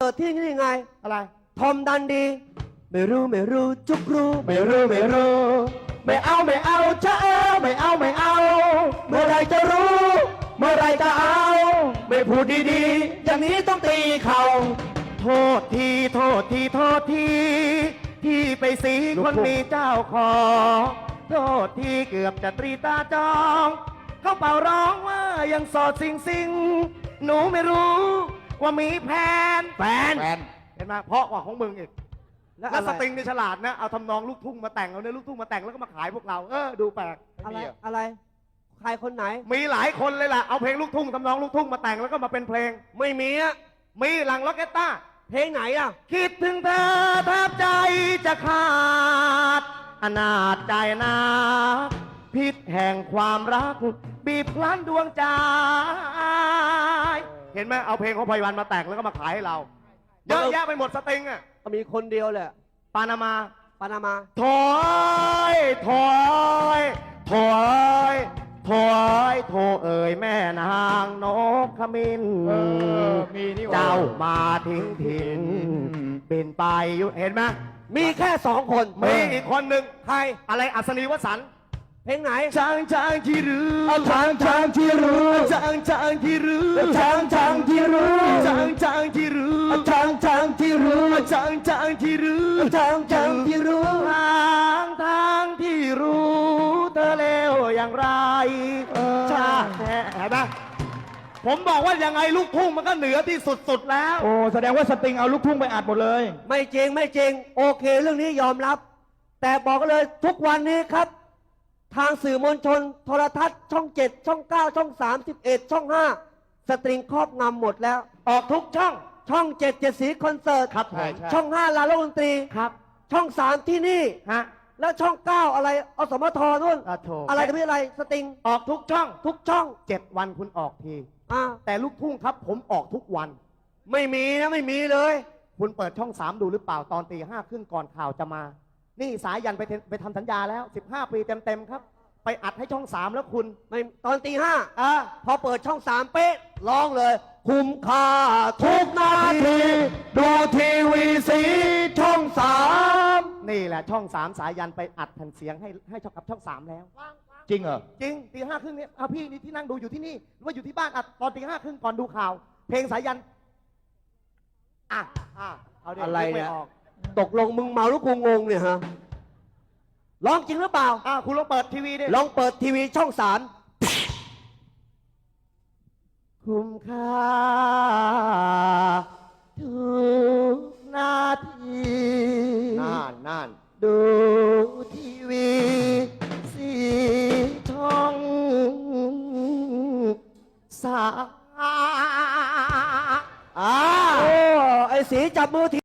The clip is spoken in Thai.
เกิดที่นี่ไง อะไร ทอมดันดี ไม่รู้ไม่รู้จุกรู้ ไม่รู้ไม่รู้ไม่เอาไม่เอาจะเอาไม่เอาไม่เอา เมื่อไรจะรู้ เมื่อไรจะเอา ไม่พูดดีๆ อย่างนี้ต้องตีเขา โทษทีโทษทีโทษที ที่ไปสีคนมีเจ้าของโทษทีเกือบจะตรีตาจอง เขาเป่าร้องว่ายังโสดสิงสิงหนูไม่รู้ ว่ามีแผนแฟนแฟน เห็นไหมเพราะกว่าของมึงอีกแล้วแล้วอะสไรตริงนี่ฉลาดนะเอาทำนองลูกทุ่งมาแต่งเอาเนื้อลูกทุ่งมาแต่งแล้วก็มาขายพวกเราเออดูแปลก อะไร อะไร ใครคนไหน มีหลายคนเลยล่ะเอาเพลงลูกทุ่งทำนองลูกทุ่งมาแต่งแล้วก็มาเป็นเพลง ไม่มีอะมีหลังล็อกเกตต้า เพลงไหนอะคิดถึงเธอแทบใจจะขาดอนาจใจนาพิษแห่งความรัก บีบพลันดวงใจเห็นไหมเอาเพลงของพยวันมาแต่งแล้วก็มาขายให้เราเยอะแยะไปหมดสตริงอะมีคนเดียวแหละปานามาปานามาถอยถอยถอยถอยโทเอ่ยแม่นางนกขมินเออมีนี่หว่า เจ้ามาทิ้งถิ่นบินไปอยู่เห็นไหมมีแค่สองคนมีอีกคนหนึ่งใครอะไรอัศนีวสันต์ เพลงไหนจางจางที่รู้เอาจางจางที่รู้จางจางที่รู้จางจางที่รู้จางจางที่รู้จางจางที่รู้จางจางที่รู้จางจางที่รู้ทางทางที่รู้เธอเลวอย่างไรชาติแท้เห็นไหมผมบอกว่ายังไงลูกทุ่งมันก็เหนือที่สุดๆแล้ว โอ้แสดงว่าสตริงเอาลูกทุ่งไปอัดหมดเลย ไม่จริงไม่จริง โอเค เรื่องนี้ยอมรับ แต่บอกเลยทุกวันนี้ครับ ทางสื่อมวลชน โทรทัศน์ช่องเจ็ดช่องเก้าช่องสามสิบเอ็ดช่องห้าสตริงครอบงำหมดแล้ว ออกทุกช่อง ช่องเจ็ดเจ็ดสีคอนเสิร์ตครับใช่ใช่ช่องห้าลาลดนตรี ครับช่องสามที่นี่ ฮะแล้วช่องเก้าอะไรอสมทนู่นอะโถอะไรกันไม่อะไรสตริงออกทุกช่องทุกช่องเจ็ดวันคุณออกที อ่าแต่ลูกทุ่งครับผมออกทุกวัน ไม่มีนะไม่มีเลย คุณเปิดช่องสามดูหรือเปล่าตอนตีห้าครึ่งก่อนข่าวจะมา นี่สายยันไปเทไปทำสัญญาแล้ว 15 ปีเต็มๆครับ ไปอัดให้ช่องสามแล้วคุณไม่ตอนตีห้าอ่าพอเปิดช่องสามเป๊ะร้องเลย คุ้มค่าทุกนาที ดูทีวีสีช่องสามนี่แหละช่องสามสายยันไปอัดแผ่นเสียงให้ให้ช่องกับช่องสามแล้ว จริงเหรอ จริงตีห้าครึ่งเนี่ยเอาพี่นี่ที่นั่งดูอยู่ที่นี่หรือว่าอยู่ที่บ้านอัดตอนตีห้าครึ่งก่อนดูข่าว เพลงสายยันอะอะเอาดี๋วอะไรเนี่ยกม่ออกตกลงมึงเมาหรือกูงงเนี่ยฮะ ร้องจริงหรือเปล่า อะคุณลองเปิดทีวีดิลองเปิดทีวีช่องสามคุ้มค่าทุกนาทีน่านน่านดูทีวีสีช่องสามอ่าโอ้ไอสีจับมือที